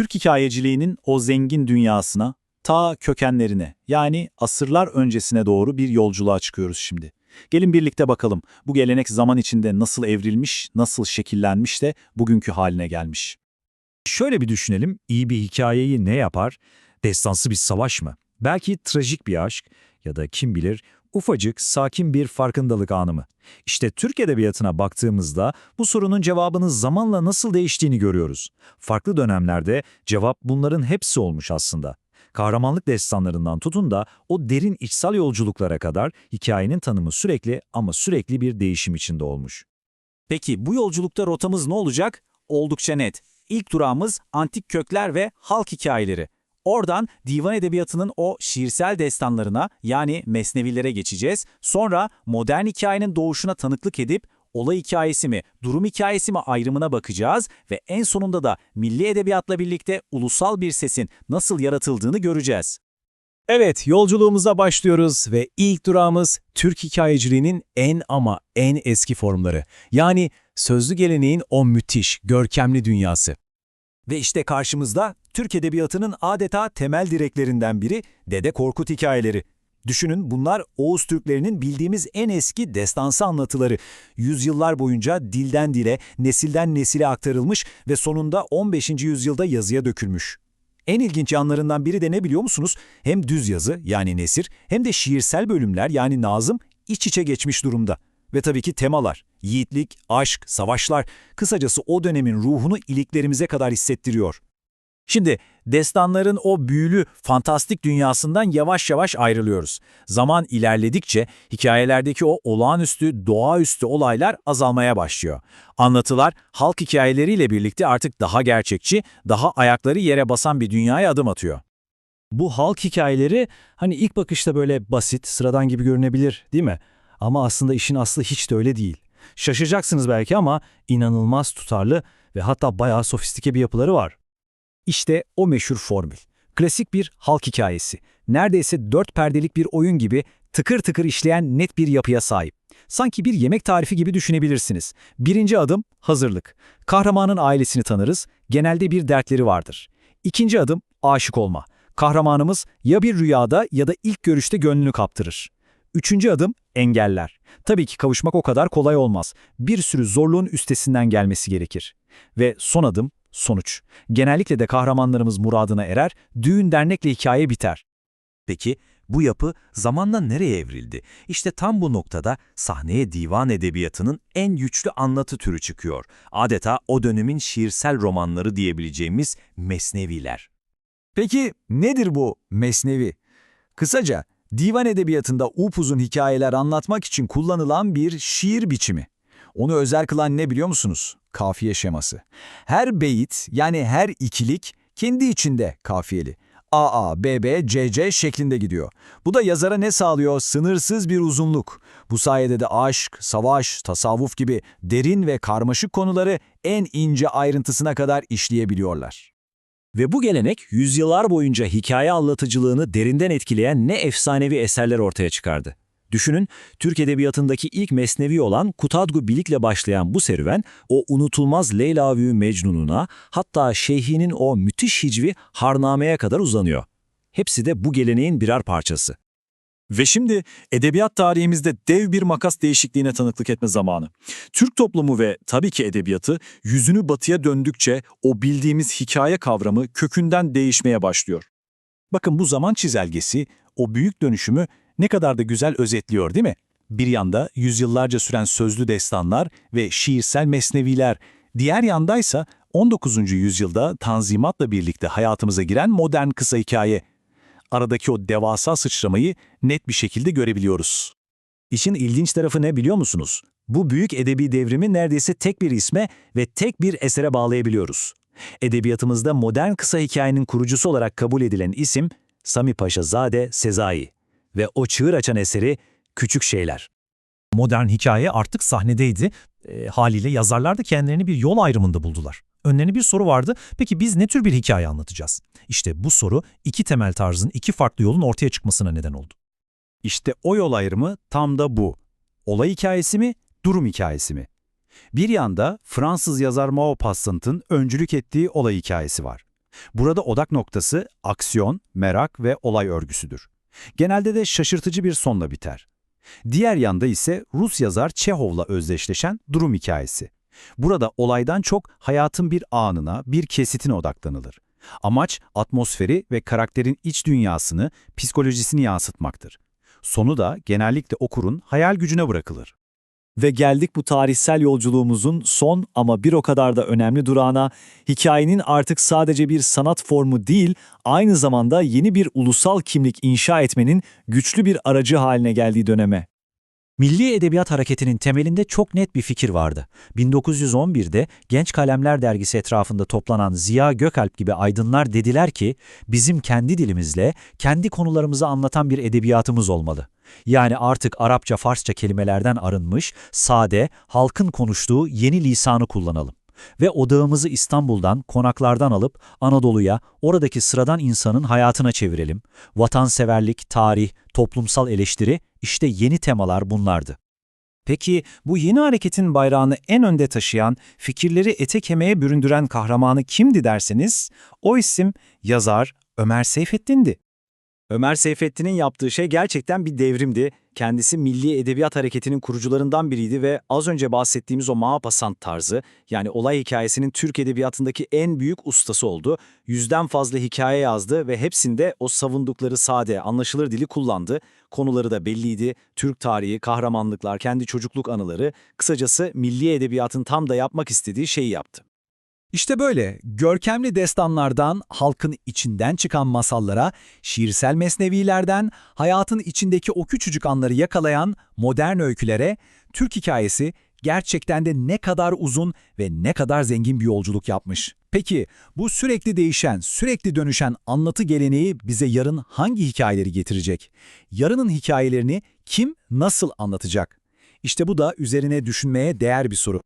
Türk hikayeciliğinin o zengin dünyasına, ta kökenlerine yani asırlar öncesine doğru bir yolculuğa çıkıyoruz şimdi. Gelin birlikte bakalım bu gelenek zaman içinde nasıl evrilmiş, nasıl şekillenmiş de bugünkü haline gelmiş. Şöyle bir düşünelim, iyi bir hikayeyi ne yapar? Destansı bir savaş mı? Belki trajik bir aşk ya da kim bilir ufacık, sakin bir farkındalık anı mı? İşte Türk Edebiyatı'na baktığımızda bu sorunun cevabının zamanla nasıl değiştiğini görüyoruz. Farklı dönemlerde cevap bunların hepsi olmuş aslında. Kahramanlık destanlarından tutun da o derin içsel yolculuklara kadar hikayenin tanımı sürekli ama sürekli bir değişim içinde olmuş. Peki bu yolculukta rotamız ne olacak? Oldukça net. İlk durağımız antik kökler ve halk hikayeleri. Oradan divan edebiyatının o şiirsel destanlarına yani mesnevilere geçeceğiz. Sonra modern hikayenin doğuşuna tanıklık edip olay hikayesi mi, durum hikayesi mi ayrımına bakacağız ve en sonunda da milli edebiyatla birlikte ulusal bir sesin nasıl yaratıldığını göreceğiz. Evet, yolculuğumuza başlıyoruz ve ilk durağımız Türk hikayeciliğinin en ama en eski formları. Yani sözlü geleneğin o müthiş, görkemli dünyası. Ve işte karşımızda Türk Edebiyatı'nın adeta temel direklerinden biri Dede Korkut hikayeleri. Düşünün bunlar Oğuz Türklerinin bildiğimiz en eski destansı anlatıları. Yüzyıllar boyunca dilden dile, nesilden nesile aktarılmış ve sonunda 15. yüzyılda yazıya dökülmüş. En ilginç yanlarından biri de ne biliyor musunuz? Hem düz yazı yani nesir hem de şiirsel bölümler yani nazım iç içe geçmiş durumda. Ve tabii ki temalar, yiğitlik, aşk, savaşlar, kısacası o dönemin ruhunu iliklerimize kadar hissettiriyor. Şimdi destanların o büyülü, fantastik dünyasından yavaş yavaş ayrılıyoruz. Zaman ilerledikçe hikayelerdeki o olağanüstü, doğaüstü olaylar azalmaya başlıyor. Anlatılar halk hikayeleriyle birlikte artık daha gerçekçi, daha ayakları yere basan bir dünyaya adım atıyor. Bu halk hikayeleri hani ilk bakışta böyle basit, sıradan gibi görünebilir değil mi? Ama aslında işin aslı hiç de öyle değil. Şaşacaksınız belki ama inanılmaz tutarlı ve hatta bayağı sofistike bir yapıları var. İşte o meşhur formül. Klasik bir halk hikayesi. Neredeyse dört perdelik bir oyun gibi tıkır tıkır işleyen net bir yapıya sahip. Sanki bir yemek tarifi gibi düşünebilirsiniz. Birinci adım hazırlık. Kahramanın ailesini tanırız, genelde bir dertleri vardır. İkinci adım aşık olma. Kahramanımız ya bir rüyada ya da ilk görüşte gönlünü kaptırır. Üçüncü adım engeller. Tabii ki kavuşmak o kadar kolay olmaz. Bir sürü zorluğun üstesinden gelmesi gerekir. Ve son adım sonuç. Genellikle de kahramanlarımız muradına erer, düğün dernekle hikaye biter. Peki bu yapı zamanla nereye evrildi? İşte tam bu noktada sahneye divan edebiyatının en güçlü anlatı türü çıkıyor. Adeta o dönemin şiirsel romanları diyebileceğimiz mesneviler. Peki nedir bu mesnevi? Kısaca divan edebiyatında upuzun hikayeler anlatmak için kullanılan bir şiir biçimi. Onu özel kılan ne biliyor musunuz? Kafiye şeması. Her beyit yani her ikilik kendi içinde kafiyeli. AA, BB, CC şeklinde gidiyor. Bu da yazara ne sağlıyor? Sınırsız bir uzunluk. Bu sayede de aşk, savaş, tasavvuf gibi derin ve karmaşık konuları en ince ayrıntısına kadar işleyebiliyorlar. Ve bu gelenek yüzyıllar boyunca hikaye anlatıcılığını derinden etkileyen ne efsanevi eserler ortaya çıkardı. Düşünün, Türk Edebiyatı'ndaki ilk mesnevi olan Kutadgu Bilik'le başlayan bu serüven, o unutulmaz Leyla ve Mecnun'una, hatta Şeyhi'nin o müthiş hicvi Harname'ye kadar uzanıyor. Hepsi de bu geleneğin birer parçası. Ve şimdi edebiyat tarihimizde dev bir makas değişikliğine tanıklık etme zamanı. Türk toplumu ve tabii ki edebiyatı yüzünü batıya döndükçe o bildiğimiz hikaye kavramı kökünden değişmeye başlıyor. Bakın bu zaman çizelgesi o büyük dönüşümü ne kadar da güzel özetliyor değil mi? Bir yanda yüzyıllarca süren sözlü destanlar ve şiirsel mesneviler, diğer yandaysa 19. yüzyılda tanzimatla birlikte hayatımıza giren modern kısa hikaye. Aradaki o devasa sıçramayı net bir şekilde görebiliyoruz. İşin ilginç tarafı ne biliyor musunuz? Bu büyük edebi devrimi neredeyse tek bir isme ve tek bir esere bağlayabiliyoruz. Edebiyatımızda modern kısa hikayenin kurucusu olarak kabul edilen isim Sami Paşa Zade Sezai ve o çığır açan eseri Küçük Şeyler. Modern hikaye artık sahnedeydi. E, haliyle yazarlar da kendilerini bir yol ayrımında buldular. Önlerine bir soru vardı. Peki biz ne tür bir hikaye anlatacağız? İşte bu soru iki temel tarzın iki farklı yolun ortaya çıkmasına neden oldu. İşte o yol ayrımı tam da bu. Olay hikayesi mi, durum hikayesi mi? Bir yanda Fransız yazar Maupassant'ın öncülük ettiği olay hikayesi var. Burada odak noktası aksiyon, merak ve olay örgüsüdür. Genelde de şaşırtıcı bir sonla biter. Diğer yanda ise Rus yazar Çehov'la özdeşleşen durum hikayesi. Burada olaydan çok hayatın bir anına, bir kesitine odaklanılır. Amaç atmosferi ve karakterin iç dünyasını, psikolojisini yansıtmaktır. Sonu da genellikle okurun hayal gücüne bırakılır. Ve geldik bu tarihsel yolculuğumuzun son ama bir o kadar da önemli durağına, hikayenin artık sadece bir sanat formu değil, aynı zamanda yeni bir ulusal kimlik inşa etmenin güçlü bir aracı haline geldiği döneme. Milli Edebiyat Hareketi'nin temelinde çok net bir fikir vardı. 1911'de Genç Kalemler Dergisi etrafında toplanan Ziya Gökalp gibi aydınlar dediler ki, bizim kendi dilimizle, kendi konularımızı anlatan bir edebiyatımız olmalı. Yani artık Arapça, Farsça kelimelerden arınmış, sade, halkın konuştuğu yeni lisanı kullanalım. Ve odağımızı İstanbul'dan, konaklardan alıp Anadolu'ya, oradaki sıradan insanın hayatına çevirelim. Vatanseverlik, tarih, toplumsal eleştiri, işte yeni temalar bunlardı. Peki bu yeni hareketin bayrağını en önde taşıyan, fikirleri ete kemiğe büründüren kahramanı kimdi derseniz, o isim yazar Ömer Seyfettin'di. Ömer Seyfettin'in yaptığı şey gerçekten bir devrimdi. Kendisi Milli Edebiyat Hareketi'nin kurucularından biriydi ve az önce bahsettiğimiz o Maupassant tarzı, yani olay hikayesinin Türk Edebiyatı'ndaki en büyük ustası oldu. Yüzden fazla hikaye yazdı ve hepsinde o savundukları sade, anlaşılır dili kullandı. Konuları da belliydi. Türk tarihi, kahramanlıklar, kendi çocukluk anıları, kısacası Milli Edebiyatın tam da yapmak istediği şeyi yaptı. İşte böyle görkemli destanlardan halkın içinden çıkan masallara, şiirsel mesnevilerden hayatın içindeki o küçücük anları yakalayan modern öykülere, Türk hikayesi gerçekten de ne kadar uzun ve ne kadar zengin bir yolculuk yapmış. Peki bu sürekli değişen, sürekli dönüşen anlatı geleneği bize yarın hangi hikayeleri getirecek? Yarının hikayelerini kim nasıl anlatacak? İşte bu da üzerine düşünmeye değer bir soru.